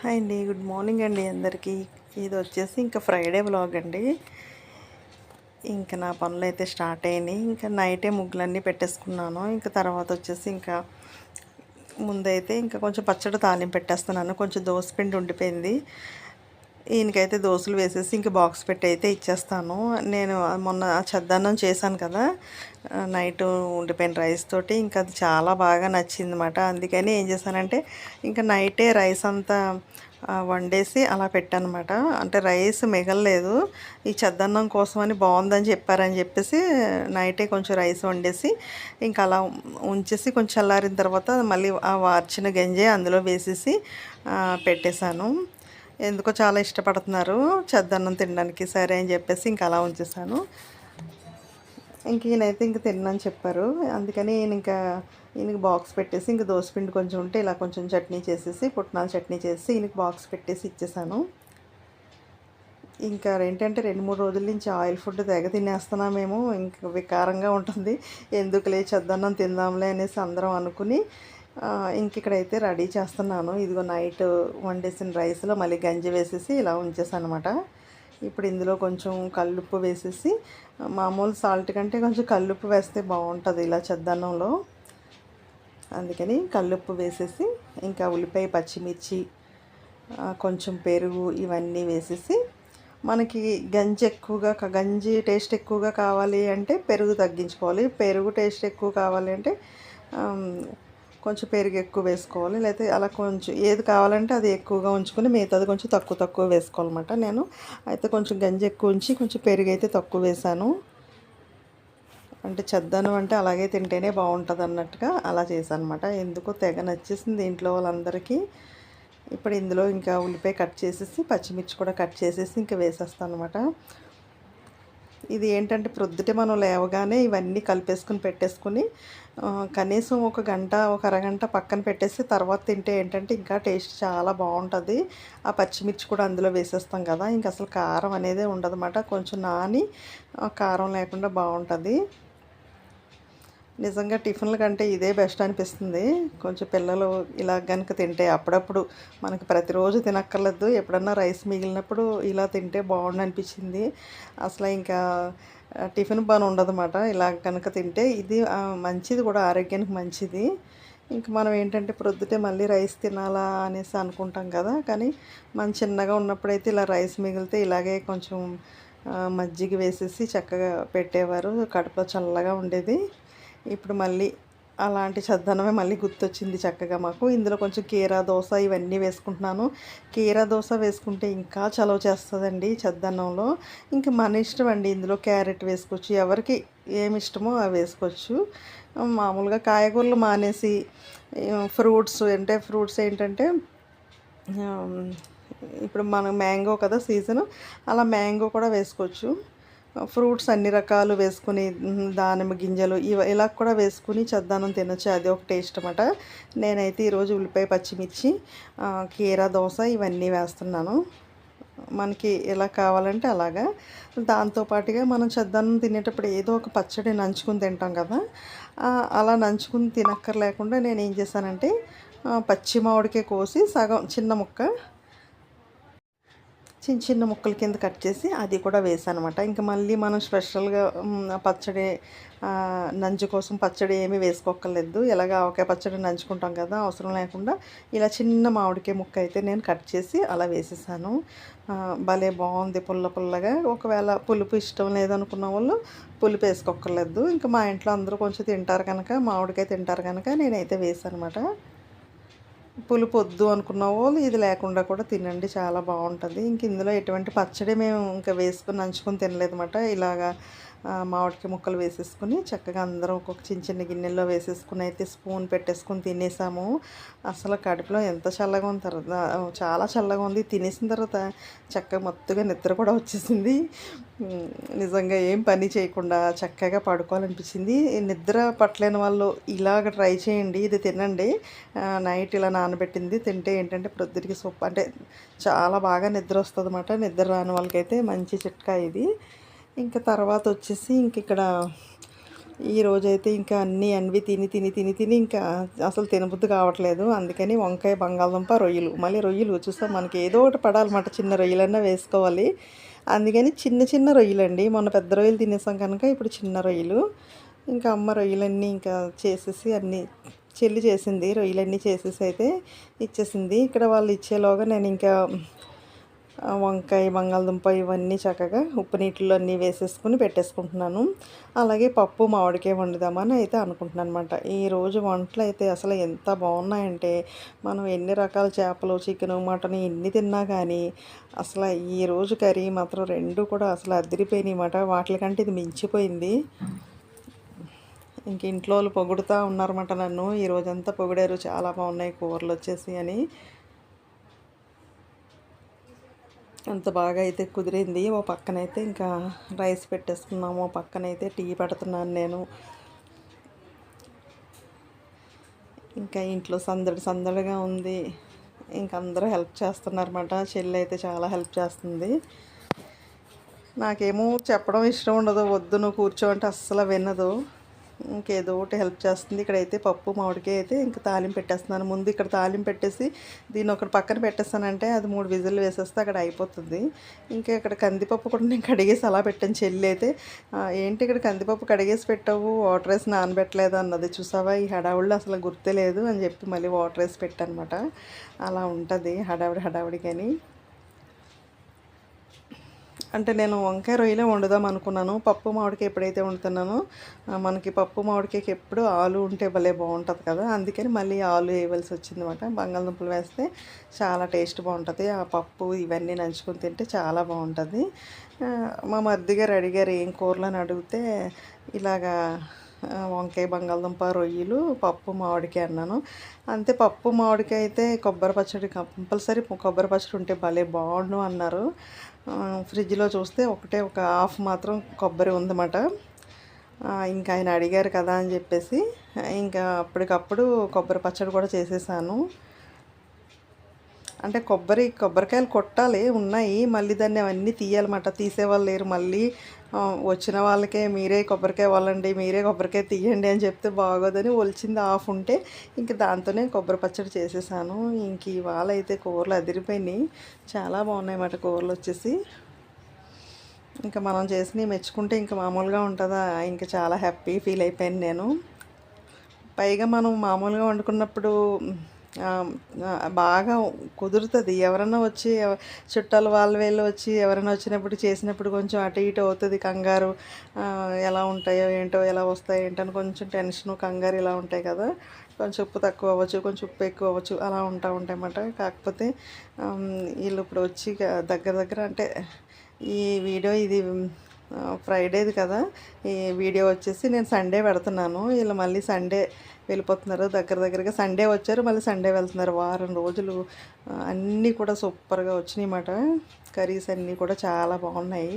Hi అండి good morning అండి అందరికీ. ఇది వచ్చేసి ఇంకా ఫ్రైడే వ్లాగ్ అండి. ఇంకా నా పనులు అయితే స్టార్ట్ అయినాయి. ఇంకా నైటే ముగ్గులన్నీ పెట్టేసుకున్నాను. ఇంకా తర్వాత వచ్చేసి ఇంకా ముందైతే ఇంకా కొంచెం పచ్చడి తాలింపు పెట్టేస్తున్నాను. కొంచెం దోసపిండి ఉండిపోయింది. ఈయనకైతే దోశలు వేసేసి ఇంక బాక్స్ పెట్టి అయితే ఇచ్చేస్తాను. నేను మొన్న చద్దన్నం చేశాను కదా నైట్ ఉండిపోయిన రైస్ తోటి ఇంకా అది చాలా బాగా నచ్చింది అనమాట అందుకని ఏం చేశానంటే ఇంకా నైటే రైస్ అంతా వండేసి అలా పెట్టానమాట అంటే రైస్ మిగలలేదు ఈ చద్దన్నం కోసమని బాగుందని చెప్పారని చెప్పేసి నైటే కొంచెం రైస్ వండేసి ఇంకా అలా ఉంచేసి కొంచెం చల్లారిన తర్వాత మళ్ళీ ఆ వార్చిన గంజే అందులో వేసేసి పెట్టేశాను. ఎందుకో చాలా ఇష్టపడుతున్నారు. చెద్దన్నం తినడానికి సరే అని చెప్పేసి ఇంకా అలా ఉంచేసాను ఇంక ఈయనైతే ఇంక తిన్నాను చెప్పారు. అందుకని ఈయన ఇంకా ఈయనకి బాక్స్ పెట్టేసి ఇంక దోసపిండి కొంచెం ఉంటే ఇలా కొంచెం చట్నీ చేసేసి పుట్నాల చట్నీ చేసి ఈయనకి బాక్స్ పెట్టేసి ఇచ్చేసాను ఇంకా ఏంటంటే రెండు మూడు రోజుల నుంచి ఆయిల్ ఫుడ్ తెగ తినేస్తున్నామేమో. ఇంకా వికారంగా ఉంటుంది. ఎందుకులే చద్దన్నం తిందాంలే అనేసి అందరం అనుకుని ఇంక ఇక్కడైతే రెడీ చేస్తున్నాను. ఇదిగో నైట్ వండేసిన రైస్లో మళ్ళీ గంజి వేసేసి ఇలా ఉంచేసాను అనమాట ఇప్పుడు ఇందులో కొంచెం కల్లుప్పు వేసేసి మామూలు సాల్ట్ కంటే కొంచెం కల్లుప్పు వేస్తే బాగుంటుంది ఇలా చెద్దన్నంలో. అందుకని కల్లుప్పు వేసేసి ఇంకా ఉల్లిపాయ పచ్చిమిర్చి కొంచెం పెరుగు ఇవన్నీ వేసేసి మనకి గంజి ఎక్కువగా గంజి టేస్ట్ ఎక్కువగా కావాలి అంటే పెరుగు తగ్గించుకోవాలి. పెరుగు టేస్ట్ ఎక్కువ కావాలి అంటే కొంచెం పెరుగు ఎక్కువ వేసుకోవాలి. లేకపోతే అలా కొంచెం ఏది కావాలంటే అది ఎక్కువగా ఉంచుకొని మిగతాది కొంచెం తక్కువ తక్కువ వేసుకోవాలన్నమాట నేను. అయితే కొంచెం గంజి ఎక్కువ ఉంచి కొంచెం పెరుగు అయితే తక్కువ వేసాను. అంటే చెద్దనం అంటే అలాగే తింటేనే బాగుంటుంది అన్నట్టుగా అలా చేశాను అనమాట ఎందుకో తెగ నచ్చేసింది ఇంట్లో వాళ్ళందరికీ. ఇప్పుడు ఇందులో ఇంకా ఉల్లిపాయ కట్ చేసేసి పచ్చిమిర్చి కూడా కట్ చేసేసి ఇంకా వేసేస్తాను అనమాట ఇది ఏంటంటే ప్రొద్దుటే మనం లేవగానే ఇవన్నీ కలిపేసుకుని పెట్టేసుకుని కనీసం ఒక గంట ఒక అరగంట పక్కన పెట్టేసి తర్వాత తింటే ఏంటంటే ఇంకా టేస్ట్ చాలా బాగుంటుంది. ఆ పచ్చిమిర్చి కూడా అందులో వేసేస్తాం కదా ఇంకా అసలు కారం అనేది ఉండదన్నమాట. కొంచెం నాని కారం లేకుండా బాగుంటుంది. నిజంగా టిఫిన్ల కంటే ఇదే బెస్ట్ అనిపిస్తుంది. కొంచెం పిల్లలు ఇలా కనుక తింటే అప్పుడప్పుడు మనకి ప్రతిరోజు తినక్కర్లేదు. ఎప్పుడన్నా రైస్ మిగిలినప్పుడు ఇలా తింటే బాగుండు అనిపించింది. అసలు ఇంకా టిఫిన్ పని ఉండదన్నమాట. ఇలా కనుక తింటే ఇది మంచిది కూడా ఆరోగ్యానికి మంచిది. ఇంక మనం ఏంటంటే ప్రొద్దుటే మళ్ళీ రైస్ తినాలా అనేసి అనుకుంటాం కదా. కానీ మనం చిన్నగా ఉన్నప్పుడైతే ఇలా రైస్ మిగిలితే ఇలాగే కొంచెం మజ్జిగ వేసేసి చక్కగా పెట్టేవారు. కడుపులో చల్లగా ఉండేది. ఇప్పుడు మళ్ళీ అలాంటి చద్దనమే మళ్ళీ గుర్తొచ్చింది చక్కగా మాకు. ఇందులో కొంచెం కీరా దోశ ఇవన్నీ వేసుకుంటున్నాను. కీరా దోశ వేసుకుంటే ఇంకా చలవ చేస్తుందండి చద్దన్నంలో. ఇంకా మన ఇష్టం అండి ఇందులో క్యారెట్ వేసుకోవచ్చు. ఎవరికి ఏమి ఇష్టమో అవి వేసుకోవచ్చు. మామూలుగా కాయగూరలు మానేసి ఫ్రూట్స్ అంటే ఫ్రూట్స్ ఏంటంటే ఇప్పుడు మనం మ్యాంగో కదా సీజన్ అలా మ్యాంగో కూడా వేసుకోవచ్చు. ఫ్రూట్స్ అన్ని రకాలు వేసుకుని దానిమ్మ గింజలు ఇవ ఇలా కూడా వేసుకుని చద్దానం తినొచ్చు. అది ఒక టేస్ట్ అనమాట నేనైతే ఈరోజు ఉల్లిపాయ పచ్చిమిర్చి కీరా దోశ ఇవన్నీ వేస్తున్నాను. మనకి ఎలా కావాలంటే అలాగా. దాంతోపాటుగా మనం చద్దన్నం తినేటప్పుడు ఏదో ఒక పచ్చడి నంచుకుని తింటాం కదా. అలా నంచుకుని తినక్కర్లేకుండా నేను ఏం చేశానంటే పచ్చి మామిడికే కోసి సగం చిన్న ముక్క చిన్న చిన్న ముక్కల కింద కట్ చేసి అది కూడా వేసాను అనమాట ఇంకా మళ్ళీ మనం స్పెషల్గా పచ్చడి నంజు కోసం పచ్చడి ఏమీ వేసుకోక్కర్లేదు. ఎలాగ ఆవకాయ పచ్చడి నంచుకుంటాం కదా అవసరం లేకుండా ఇలా చిన్న మామిడికాయ ముక్క అయితే నేను కట్ చేసి అలా వేసేసాను. భలే బాగుంది పుల్ల పుల్లగా. ఒకవేళ పులుపు ఇష్టం లేదనుకున్న వాళ్ళు పులుపు వేసుకోక్కర్లేదు. ఇంకా మా ఇంట్లో అందరూ కొంచెం తింటారు కనుక మామిడికాయ తింటారు కనుక నేనైతే వేసాను అనమాట పులుపు వద్దు అనుకున్న వాళ్ళు ఇది లేకుండా కూడా తినండి చాలా బాగుంటుంది. ఇంక ఇందులో ఎటువంటి పచ్చడి మేము ఇంకా వేసుకుని నంచుకొని తినలేదు ఇలాగా మామిడికాయ ముక్కలు వేసేసుకుని చక్కగా అందరం ఒక్కొక్క చిన్న చిన్న గిన్నెల్లో వేసేసుకుని అయితే స్పూన్ పెట్టేసుకుని తినేసాము. అసలు కడుపులో ఎంత చల్లగా ఉంది తర్వాత చాలా చల్లగా ఉంది. తినేసిన తర్వాత చక్కగా మొత్తగా నిద్ర కూడా వచ్చేసింది. నిజంగా ఏం పని చేయకుండా చక్కగా పడుకోవాలనిపించింది. నిద్ర పట్టలేని వాళ్ళు ఇలాగ ట్రై చేయండి ఇది తినండి. నైట్ ఇలా నానబెట్టింది తింటే ఏంటంటే ప్రొద్దుటికి సూప్ అంటే చాలా బాగా నిద్ర వస్తుంది అన్నమాట నిద్ర రాని వాళ్ళకైతే మంచి చిట్కా ఇది. ఇంకా తర్వాత వచ్చేసి ఇంక ఇక్కడ ఈ రోజైతే ఇంకా అన్నీ అన్వి తిని తిని తిని తిని ఇంకా అసలు తినబుద్ధి కావట్లేదు. అందుకని వంకాయ బంగాళదుంప రొయ్యలు. మళ్ళీ రొయ్యలు చూస్తాం మనకి ఏదో ఒకటి పడాలన్నమాట. చిన్న రొయ్యలన్నా వేసుకోవాలి. అందుకని చిన్న చిన్న రొయ్యలండి. మొన్న పెద్ద రొయ్యలు తినేసాం కనుక ఇప్పుడు చిన్న రొయ్యలు. ఇంకా అమ్మ రొయ్యలన్నీ ఇంకా చేసేసి అన్నీ చెల్లి చేసింది. రొయ్యలన్నీ చేసేసి అయితే ఇచ్చేసింది. ఇక్కడ వాళ్ళు ఇచ్చేలోగా నేను ఇంకా వంకాయ బంగాళదుంప ఇవన్నీ చక్కగా ఉప్పు నీటిలో అన్నీ వేసేసుకుని పెట్టేసుకుంటున్నాను. అలాగే పప్పు మామిడికాయ వండుదామని అయితే అనుకుంటున్నాను అనమాట ఈరోజు వంటలు అయితే అసలు ఎంత బాగున్నాయంటే మనం ఎన్ని రకాల చేపలు చికెన్ మటన్ ఎన్ని తిన్నా కానీ అసలు ఈ రోజు కర్రీ మాత్రం రెండు కూడా అసలు అదిరిపోయినాయి అన్నమాట. వాటికంటే ఇది మించిపోయింది. ఇంక ఇంట్లో వాళ్ళు పొగుడుతూ ఉన్నారన్నమాట నన్ను. ఈ రోజంతా పొగిడారు. చాలా బాగున్నాయి కూరలు వచ్చేసి అని. అంత బాగా అయితే కుదిరింది. ఓ పక్కనైతే ఇంకా రైస్ పెట్టేసుకున్నాము. ఓ పక్కనైతే టీ పెడుతున్నాను నేను. ఇంకా ఇంట్లో సందడి సందడిగా ఉంది. ఇంక అందరూ హెల్ప్ చేస్తున్నారన్నమాట. చెల్లి అయితే చాలా హెల్ప్ చేస్తుంది. నాకేమో చెప్పడం ఇష్టం ఉండదు. వద్దు నువ్వు కూర్చో అంటే అస్సలు వినదు. ఇంకేదో ఒకటి హెల్ప్ చేస్తుంది. ఇక్కడైతే పప్పు మామిడికాయ అయితే ఇంకా తాలింపు పెట్టేస్తున్నాను. ముందు ఇక్కడ తాలింపు పెట్టేసి దీన్ని ఒకటి పక్కన పెట్టేస్తానంటే అది మూడు విజిల్ వేసేస్తే అక్కడ అయిపోతుంది. ఇంకా ఇక్కడ కందిపప్పు కూడా నేను కడిగేసి అలా పెట్టాను. చెల్లి అయితే ఏంటి ఇక్కడ కందిపప్పు కడిగేసి పెట్టావు? వాటర్ వేసి నానబెట్టలేదు అన్నది. చూసావా? ఈ హడావుడిలో అసలు గుర్తే లేదు అని చెప్పి మళ్ళీ వాటర్ వేసి పెట్టానమాట. అలా ఉంటుంది హడావిడి హడావిడి కానీ అంటే నేను వంకాయ రొయ్యలే వండుదాం అనుకున్నాను. పప్పు మామిడికాయ ఎప్పుడైతే వండుతున్నానో మనకి పప్పు మామిడికాయకి ఎప్పుడు ఆలు ఉంటే భలే బాగుంటుంది కదా. అందుకని మళ్ళీ ఆలు వేయవలసి వచ్చింది అనమాట బంగాళదుంపలు వేస్తే చాలా టేస్ట్ బాగుంటుంది. ఆ పప్పు ఇవన్నీ నంచుకొని తింటే చాలా బాగుంటుంది. మా మర్ది గారు అడిగారు ఏం కూరలు? అని అడిగితే ఇలాగా వంకాయ బంగాళదుంప రొయ్యలు పప్పు మామిడికాయ అన్నాను. అంతే పప్పు మామిడికాయ అయితే కొబ్బరి పచ్చడి కంపల్సరీ కొబ్బరి పచ్చడి ఉంటే భలే బాగుండు అన్నారు. ఫ్రిడ్జ్లో చూస్తే ఒకటే ఒక హాఫ్ మాత్రం కొబ్బరి ఉందన్నమాట. ఇంకా ఆయన అడిగారు కదా అని చెప్పేసి ఇంకా అప్పటికప్పుడు కొబ్బరి పచ్చడి కూడా చేసేసాను. అంటే కొబ్బరి కొబ్బరికాయలు కొట్టాలి ఉన్నాయి. మళ్ళీ దాన్ని అవన్నీ తీయాలన్నమాట. తీసేవాళ్ళు లేరు. మళ్ళీ వచ్చిన వాళ్ళకే మీరే కొబ్బరికాయ వాళ్ళండి మీరే కొబ్బరికాయ తీయండి అని చెప్తే బాగోదని ఒలిచింది ఆఫ్ ఉంటే ఇంక దాంతోనే కొబ్బరి పచ్చడి చేసేసాను. ఇంక ఇవాళ అయితే కూరలు అదిరిపోయినాయి. చాలా బాగున్నాయి అన్నమాట కూరలు వచ్చేసి. ఇంకా మనం చేసినవి మెచ్చుకుంటే ఇంకా మామూలుగా ఉంటుందా? ఇంకా చాలా హ్యాపీ ఫీల్ అయిపోయాను నేను. పైగా మనం మామూలుగా వండుకున్నప్పుడు బాగా కుదురుతుంది. ఎవరైనా వచ్చి చుట్టాలు వాళ్ళు వీళ్ళు వచ్చి ఎవరైనా వచ్చినప్పుడు చేసినప్పుడు కొంచెం అటు ఇటు అవుతుంది. కంగారు ఎలా ఉంటాయో ఏంటో ఎలా వస్తాయో ఏంటని కొంచెం టెన్షన్ కంగారు ఇలా ఉంటాయి కదా. కొంచెం ఉప్పు తక్కువ అవ్వచ్చు కొంచెం ఉప్పు ఎక్కువ అవ్వచ్చు అలా ఉంటా ఉంటాయి అన్నమాట కాకపోతే వీళ్ళు ఇప్పుడు వచ్చి దగ్గర దగ్గర అంటే ఈ వీడియో ఇది ఫ్రైడేది కదా. ఈ వీడియో వచ్చేసి నేను సండే పెడుతున్నాను. వీళ్ళు మళ్ళీ సండే వెళ్ళిపోతున్నారు. దగ్గర దగ్గరగా సండే వచ్చారు. మళ్ళీ సండే వెళ్తున్నారు. వారం రోజులు అన్నీ కూడా సూపర్గా వచ్చినాయి అన్నమాట. కర్రీస్ అన్నీ కూడా చాలా బాగున్నాయి.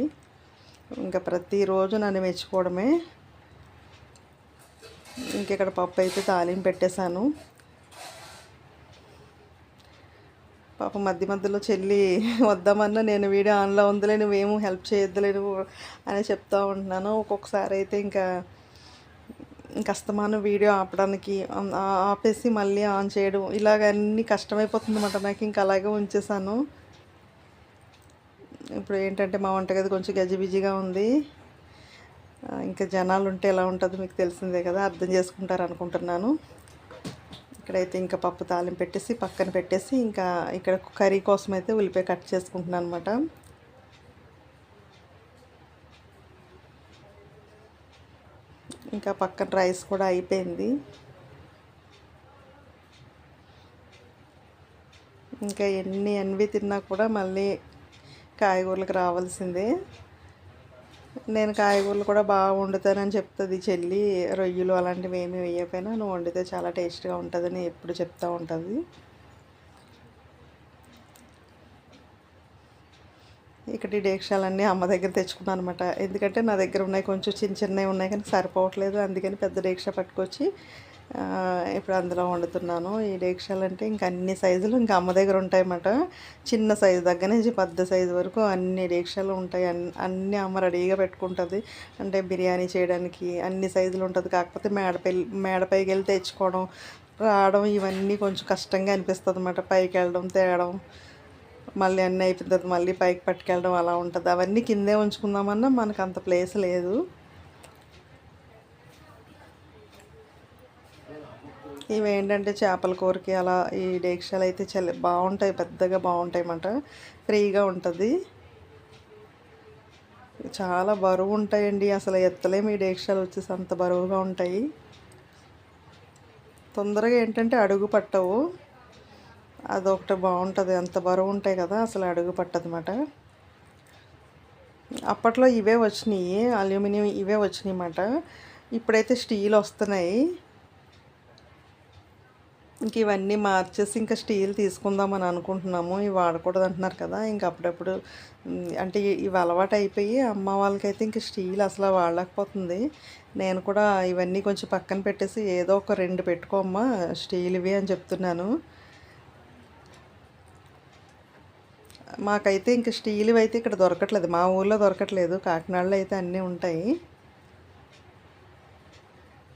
ఇంకా ప్రతిరోజు నన్ను మెచ్చుకోవడమే. ఇంకెక్కడ పప్పు అయితే తాలింపు పెట్టేశాను. పాప మధ్య మధ్యలో చెల్లి వద్దామన్నా నేను వీడియో ఆన్లో ఉందిలే నువ్వేమో హెల్ప్ చేయొద్దులే నువ్వు అని చెప్తా ఉంటున్నాను. ఒక్కొక్కసారి అయితే ఇంకా ఇంక అస్తమానం వీడియో ఆపడానికి ఆపేసి మళ్ళీ ఆన్ చేయడం ఇలాగ అన్నీ కష్టమైపోతుంది నాకు ఇంకా అలాగే ఉంచేసాను ఇప్పుడు ఏంటంటే మా వంటగది కొంచెం గజిబిజిగా ఉంది. ఇంకా జనాలు ఉంటే ఎలా ఉంటుందో మీకు తెలిసిందే కదా అర్థం చేసుకుంటారు అనుకుంటున్నాను. ఇక్కడైతే ఇంకా పప్పు తాలింపు పెట్టేసి పక్కన పెట్టేసి ఇంకా ఇక్కడ కర్రీ కోసం అయితే ఉల్లిపాయ కట్ చేసుకుంటున్నాను అనమాట ఇంకా పక్కన రైస్ కూడా అయిపోయింది. ఇంకా ఎన్ని ఎన్వి తిన్నా కూడా మళ్ళీ కాయగూరలకు రావాల్సిందే. నేను కాయగూరలు కూడా బాగా వండుతానని చెప్తుంది చెల్లి రొయ్యలు అలాంటివి ఏమీ వేయకపోయినా నువ్వు వండితే చాలా టేస్ట్గా ఉంటుందని ఎప్పుడు చెప్తూ ఉంటుంది. ఇక్కడ ఈ డేక్షాలన్నీ అమ్మ దగ్గర తెచ్చుకున్నాను అనమాట ఎందుకంటే నా దగ్గర ఉన్నాయి కొంచెం చిన్న చిన్నవి ఉన్నాయి కానీ సరిపోవట్లేదు. అందుకని పెద్ద డేక్ష పట్టుకొచ్చి ఇప్పుడు అందులో వండుతున్నాను. ఈ డేక్షాలు అంటే ఇంకా అన్ని సైజులు ఇంకా అమ్మ దగ్గర ఉంటాయన్నమాట. చిన్న సైజు దగ్గర నుంచి పెద్ద సైజు వరకు అన్ని డేక్షాలు ఉంటాయి. అన్ని అన్ని అమ్మ రెడీగా పెట్టుకుంటుంది. అంటే బిర్యానీ చేయడానికి అన్ని సైజులు ఉంటుంది. కాకపోతే మేడపై మేడపైకి వెళ్ళి తెచ్చుకోవడం రావడం ఇవన్నీ కొంచెం కష్టంగా అనిపిస్తుంది అన్నమాట పైకి వెళ్ళడం తేవడం మళ్ళీ అన్నీ అయిపోయిన తర్వాత మళ్ళీ పైకి పట్టుకెళ్ళడం అలా ఉంటుంది. అవన్నీ కిందే ఉంచుకుందామన్నా మనకు అంత ప్లేస్ లేదు. ఇవి ఏంటంటే చేపల కూరకి అలా ఈ డేక్షాలు అయితే చాలా బాగుంటాయి పెద్దగా బాగుంటాయి అన్నమాట. ఫ్రీగా ఉంటుంది. చాలా బరువు ఉంటాయండి. అసలు ఎత్తలేము ఈ డేక్షాలు వచ్చేసి అంత బరువుగా ఉంటాయి. తొందరగా ఏంటంటే అడుగు పట్టవు. అదొకటి బాగుంటుంది. అంత బరువు ఉంటాయి కదా అసలు అడుగు పట్టదన్నమాట. అప్పట్లో ఇవే వచ్చినాయి అల్యూమినియం ఇవే వచ్చినాయి అన్నమాట. ఇప్పుడైతే స్టీల్ వస్తున్నాయి. ఇంక ఇవన్నీ మార్చేసి ఇంకా స్టీల్ తీసుకుందామని అనుకుంటున్నాము. ఇవి వాడకూడదు అంటున్నారు కదా ఇంక అప్పుడప్పుడు అంటే ఇవి అలవాటు అయిపోయి అమ్మ వాళ్ళకైతే ఇంక స్టీల్ అసలు వాడలేకపోతుంది. నేను కూడా ఇవన్నీ కొంచెం పక్కన పెట్టేసి ఏదో ఒక రెండు పెట్టుకోమ్మా స్టీల్ ఇవి అని చెప్తున్నాను. మాకైతే ఇంక స్టీల్ అయితే ఇక్కడ దొరకట్లేదు. మా ఊళ్ళో దొరకట్లేదు. కాకినాడలో అయితే అన్నీ ఉంటాయి.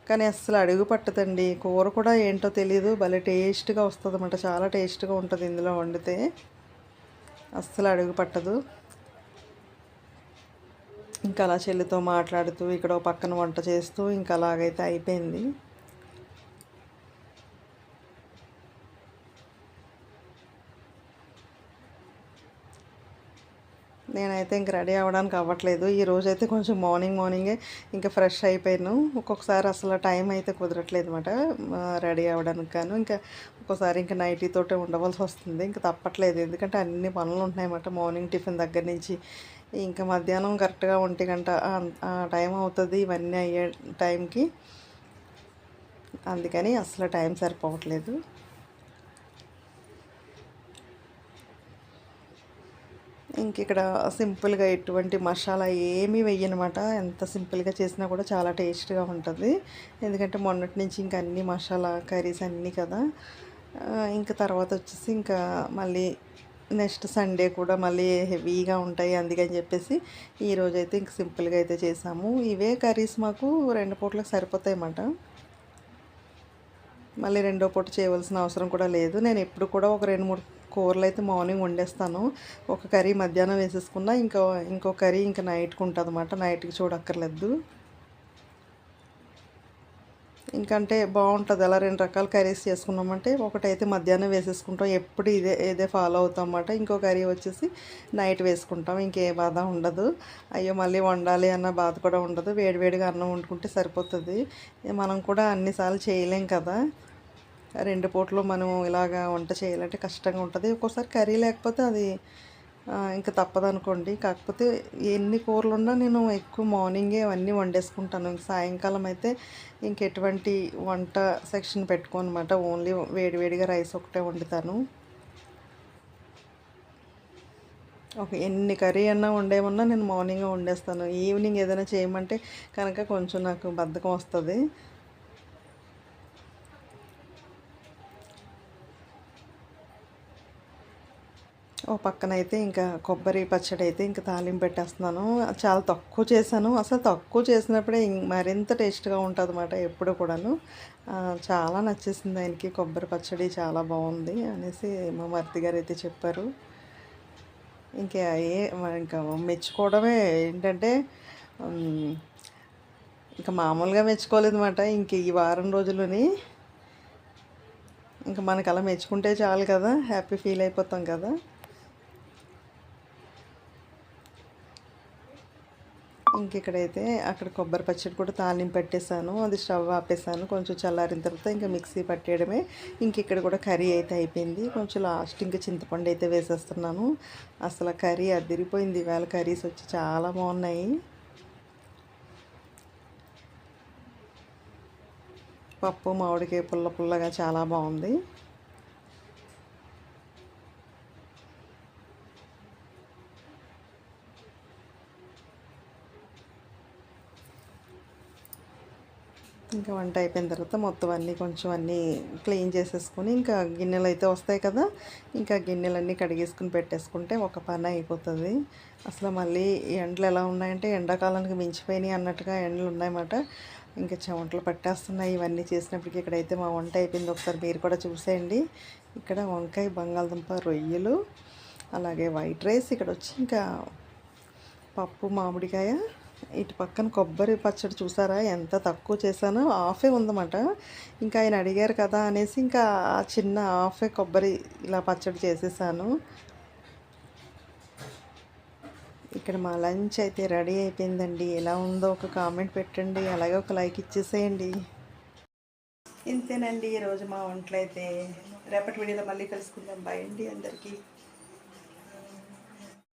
కానీ అస్సలు అడుగు పట్టదండి. కూర కూడా ఏంటో తెలియదు భలే టేస్ట్గా వస్తుంది అన్నమాట చాలా టేస్ట్గా ఉంటుంది ఇందులో వండితే. అస్సలు అడుగు పట్టదు. ఇంకా అలా చెల్లితో మాట్లాడుతూ ఇక్కడ పక్కన వంట చేస్తూ ఇంకా అలాగైతే అయిపోయింది. నేనైతే ఇంక రెడీ అవ్వడానికి అవ్వట్లేదు. ఈ అయితే కొంచెం మార్నింగ్ మార్నింగే ఇంకా ఫ్రెష్ అయిపోయాను. ఒక్కొక్కసారి అసలు టైం అయితే కుదరట్లేదు అనమాట రెడీ అవ్వడానికి గాను. ఇంకా ఒక్కోసారి ఇంకా నైటీతోటే ఉండవలసి వస్తుంది. ఇంకా తప్పట్లేదు. ఎందుకంటే అన్ని పనులు ఉంటున్నాయన్నమాట మార్నింగ్ టిఫిన్ దగ్గర నుంచి ఇంకా మధ్యాహ్నం కరెక్ట్గా ఒంటి గంట టైం అవుతుంది. ఇవన్నీ అయ్యే టైంకి. అందుకని అసలు టైం సరిపోవట్లేదు. ఇంక ఇక్కడ సింపుల్గా ఎటువంటి మసాలా ఏమీ వెయ్యనమాట. ఎంత సింపుల్గా చేసినా కూడా చాలా టేస్ట్గా ఉంటుంది. ఎందుకంటే మొన్నటి నుంచి ఇంకా అన్ని మసాలా కర్రీస్ అన్నీ కదా. ఇంకా తర్వాత వచ్చేసి ఇంకా మళ్ళీ నెక్స్ట్ సండే కూడా మళ్ళీ హెవీగా ఉంటాయి అందుకని చెప్పేసి ఈరోజు అయితే ఇంక సింపుల్గా అయితే చేసాము. ఇవే కర్రీస్ మాకు రెండు పూటలకు సరిపోతాయి అన్నమాట మళ్ళీ రెండో పూట చేయవలసిన అవసరం కూడా లేదు. నేను ఎప్పుడు కూడా ఒక రెండు మూడు కూరలు అయితే మార్నింగ్ వండేస్తాను. ఒక కర్రీ మధ్యాహ్నం వేసేసుకున్నా ఇంకో ఇంకో కర్రీ ఇంకా నైట్కి ఉంటుంది అనమాట నైట్కి చూడక్కర్లేదు. ఇంకంటే బాగుంటుంది. అలా రెండు రకాల కర్రీస్ చేసుకున్నామంటే ఒకటైతే మధ్యాహ్నం వేసేసుకుంటాం. ఎప్పుడు ఇదే ఇదే ఫాలో అవుతాం అన్నమాట ఇంకో కర్రీ వచ్చేసి నైట్ వేసుకుంటాం. ఇంకే బాధ ఉండదు. అయ్యో మళ్ళీ వండాలి అన్న బాధ కూడా ఉండదు. వేడివేడిగా అన్నం వండుకుంటే సరిపోతుంది. మనం కూడా అన్నిసార్లు చేయలేం కదా. రెండు పూటలు మనం ఇలాగా వంట చేయాలంటే కష్టంగా ఉంటుంది. ఒక్కోసారి కర్రీ లేకపోతే అది ఇంకా తప్పదు అనుకోండి కాకపోతే ఎన్ని కూరలు ఉన్నా నేను ఎక్కువ మార్నింగే అవన్నీ వండేసుకుంటాను. ఇంక సాయంకాలం అయితే ఇంక ఎటువంటి వంట సెక్షన్ పెట్టుకోను అనమాట ఓన్లీ వేడివేడిగా రైస్ ఒకటే వండుతాను. ఒక ఎన్ని కర్రీ అన్నా వండేమన్నా నేను మార్నింగే వండేస్తాను. ఈవినింగ్ ఏదైనా చేయమంటే కనుక కొంచెం నాకు బద్ధకం వస్తుంది. ఓ పక్కన అయితే ఇంకా కొబ్బరి పచ్చడి అయితే ఇంకా తాలింపు పెట్టేస్తున్నాను. చాలా తక్కువ చేశాను. అసలు తక్కువ చేసినప్పుడే ఇం- మరింత టేస్ట్గా ఉంటుంది అనమాట ఎప్పుడు కూడాను. చాలా నచ్చేసింది ఆయనకి కొబ్బరి పచ్చడి చాలా బాగుంది అనేసి మా మరిది గారు అయితే చెప్పారు. ఇంకా ఏ ఇంకా మెచ్చుకోవడమే ఏంటంటే ఇంకా మామూలుగా మెచ్చుకోలేదు అనమాట ఇంక ఈ వారం రోజులని ఇంకా మనకు అలా మెచ్చుకుంటే చాలు కదా హ్యాపీ ఫీల్ అయిపోతాం కదా. ఇంక ఇక్కడైతే అక్కడ కొబ్బరి పచ్చడి కూడా తాలింపు పెట్టేశాను. అది స్టవ్ ఆపేసాను కొంచెం చల్లారిన తర్వాత ఇంకా మిక్సీ పట్టేయడమే. ఇంక ఇక్కడ కూడా కర్రీ అయితే అయిపోయింది. కొంచెం లాస్ట్ ఇంకా చింతపండు అయితే వేసేస్తున్నాను. అసలు కర్రీ అదిరిపోయింది. ఇవాళ కర్రీస్ వచ్చి చాలా బాగున్నాయి. పప్పు మామిడికాయ పుల్ల పుల్లగా చాలా బాగుంది. ఇంకా వంట అయిపోయిన తర్వాత మొత్తం అన్నీ కొంచెం అన్నీ క్లీన్ చేసేసుకొని ఇంకా గిన్నెలు అయితే వస్తాయి కదా ఇంకా గిన్నెలన్నీ కడిగేసుకుని పెట్టేసుకుంటే ఒక పని అయిపోతుంది. అసలు మళ్ళీ ఎండలు ఎలా ఉన్నాయంటే ఎండాకాలానికి మించిపోయినాయి అన్నట్టుగా ఎండలు ఉన్నాయన్నమాట. ఇంకా చెమటలు పట్టేస్తున్నాయి ఇవన్నీ చేసినప్పటికీ ఇక్కడైతే మా వంట అయిపోయింది. ఒకసారి మీరు కూడా చూసేయండి. ఇక్కడ వంకాయ బంగాళదుంప రొయ్యలు అలాగే వైట్ రైస్ ఇక్కడ వచ్చి ఇంకా పప్పు మామిడికాయ ఇటు పక్కన కొబ్బరి పచ్చడి చూసారా? ఎంత తక్కువ చేశానో ఆఫే ఉందన్నమాట. ఇంకా ఆయన అడిగారు కదా అనేసి ఇంకా ఆ చిన్న ఆఫే కొబ్బరి ఇలా పచ్చడి చేసేసాను. ఇక్కడ మా లంచ్ అయితే రెడీ అయిపోయిందండి. ఎలా ఉందో ఒక కామెంట్ పెట్టండి. అలాగే ఒక లైక్ ఇచ్చేసేయండి. ఇంతేనండి ఈరోజు మా వంటలు అయితే రేపటి వీడియోలో మళ్ళీ కలుసుకుందాం. బాయ్ అండి అందరికీ.